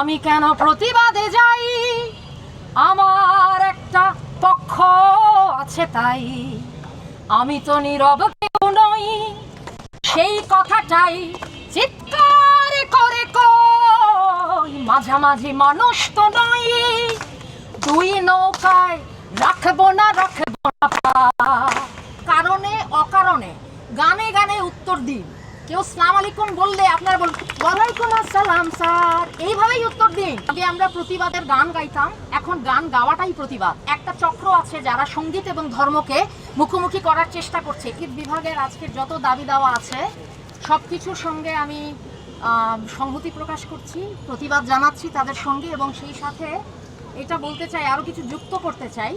আমি কেন প্রতিবাদে যাই? আমার একটা পক্ষ আছে তাই। আমি তো নীরব কেউ নই। সেই কথাটাই চিৎকার করে কই, মাঝামাঝি মানুষ তো নই। দুই নৌকায় রাখব না রাখব না। কারণে, অকারণে গানে গানে উত্তর দিন কেউ সালাম আলাইকুম বললে আপনারা বল ওয়ালাইকুম আসসালাম, স্যার। এইভাবেই উত্তর দিন। আগে আমরা প্রতিবাদের গান গাইতাম, এখন গান গাওয়াটাই প্রতিবাদ। একটা চক্র আছে যারা সংগীত এবং ধর্মকে মুখোমুখি করার চেষ্টা করছে। ঈদ বিভাগের আজকের যত দাবি দাওয়া আছে সব কিছুর সঙ্গে আমি সংহতি প্রকাশ করছি, প্রতিবাদ জানাচ্ছি তাদের সঙ্গে এবং সেই সাথে এটা বলতে চাই আরও কিছু যুক্ত করতে চাই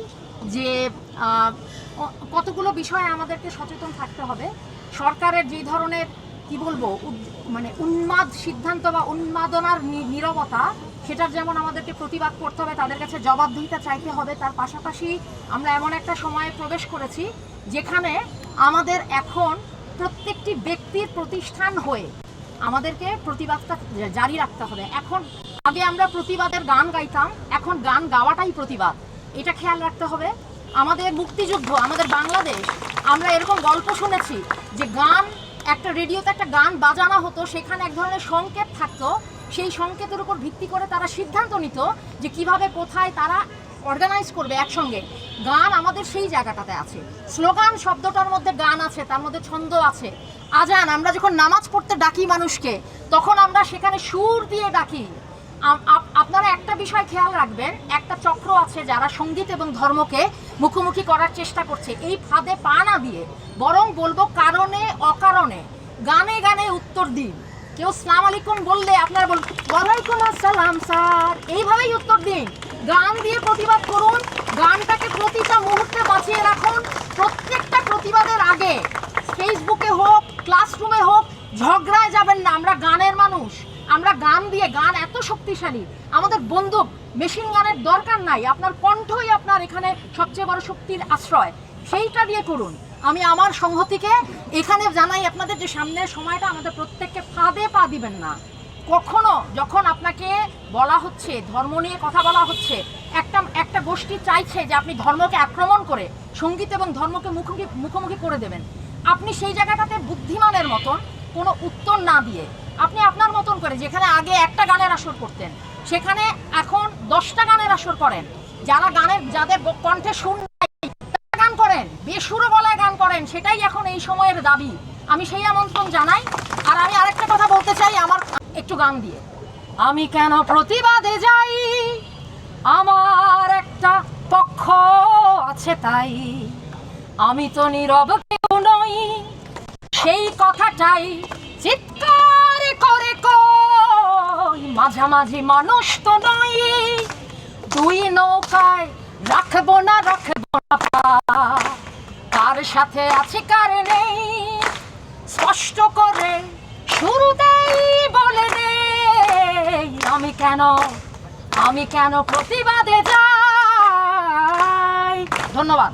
যে কতগুলো বিষয়ে আমাদেরকে সচেতন থাকতে হবে। সরকারের যে ধরনের কি বলব মানে উন্মাদ সিদ্ধান্ত বা উন্মাদনার নীরবতা, সেটার যেমন আমাদেরকে প্রতিবাদ করতে হবে, তাদের কাছে জবাবদিহিতা চাইতে হবে, তার পাশাপাশি আমরা এমন একটা সময়ে প্রবেশ করেছি, যেখানে আমাদের এখন প্রত্যেকটি ব্যক্তির প্রতিষ্ঠান হয়ে আমাদেরকে প্রতিবাদটা জারি রাখতে হবে। এখন আগে আমরা প্রতিবাদের গান গাইতাম, এখন গান গাওয়াটাই প্রতিবাদ। এটা খেয়াল রাখতে হবে। আমাদের মুক্তিযুদ্ধ, আমাদের বাংলাদেশ, আমরা এরকম গল্প শুনেছি যে গান একটা রেডিওতে একটা গান বাজানো হতো, সেখানে এক ধরনের সংকেত থাকতো। সেই সংকেতের উপর ভিত্তি করে তারা সিদ্ধান্ত নিত যে কীভাবে, কোথায় তারা অর্গানাইজ করবে একসঙ্গে। গান আমাদের সেই জায়গাটাতে আছে। স্লোগান শব্দটার মধ্যে গান আছে, তার মধ্যে ছন্দ আছে। আজান, আমরা যখন নামাজ পড়তে ডাকি মানুষকে, তখন আমরা সেখানে সুর দিয়ে ডাকি। একটা বিষয় খেয়াল রাখবেন, একটা চক্র আছে যারা সংগীত এবং ধর্মকে মুখোমুখি করার চেষ্টা করছে। এই ফাঁদে পা না দিয়ে, বরং বলব কারণে, অকারণে, গানে গানে উত্তর দিন। কেউ সালাম আলাইকুম বললে আপনারা বল ওয়ালাইকুম আসসালাম, স্যার। এইভাবেই উত্তর দিন। গান দিয়ে প্রতিবাদ করুন, গানটাকে প্রতিটা মুহূর্তে বাঁচিয়ে রাখুন। গান দিয়ে গান এত শক্তিশালী। আমাদের বন্দুক মেশিন গানের দরকার নাই। আপনার কণ্ঠই আপনার এখানে সবচেয়ে বড় শক্তির আশ্রয়। সেইটা দিয়ে করুন। আমি আমার সংহতিকে এখানে জানাই আপনাদের যে সামনের সময়টা আমাদের প্রত্যেককে ফাঁদে পা দিবেন না। কখনো যখন আপনাকে বলা হচ্ছে, ধর্ম নিয়ে কথা বলা হচ্ছে, একটা একটা গোষ্ঠী চাইছে যে আপনি ধর্মকে আক্রমণ করে, সংগীত এবং ধর্মকে মুখোমুখি মুখোমুখি করে দেবেন। আপনি সেই জায়গাটাতে বুদ্ধিমানের মতন কোনো উত্তর না দিয়ে আপনি আপনার মতন করে যেখানে আগে একটা গানের আসর করতেন, সেখানে এখন দশটা গানের আসর করেন। যারা গানের, যাদের কণ্ঠে সুর তারা গান করেন, বেসুরো গলায় গান করেন, সেটাই এখন এই সময়ের দাবি। আমি সেই আমন্ত্রণ জানাই। আর আমি আরেকটা কথা বলতে চাই আমার একটু গান দিয়ে। আমি কেন প্রতিবাদে যাই? আমার একটা পক্ষ আছে তাই। আমি তো নীরব কথাটাই চিৎকার করে কই? মাঝামাঝি মানুষ তো নই। দুই নৌকায় রাখব না রাখব না কার সাথে আছে, কার নেই? স্পষ্ট করে শুরুতেই বলে দেই আমি কেন আমি কেন প্রতিবাদে যাই? ধন্যবাদ।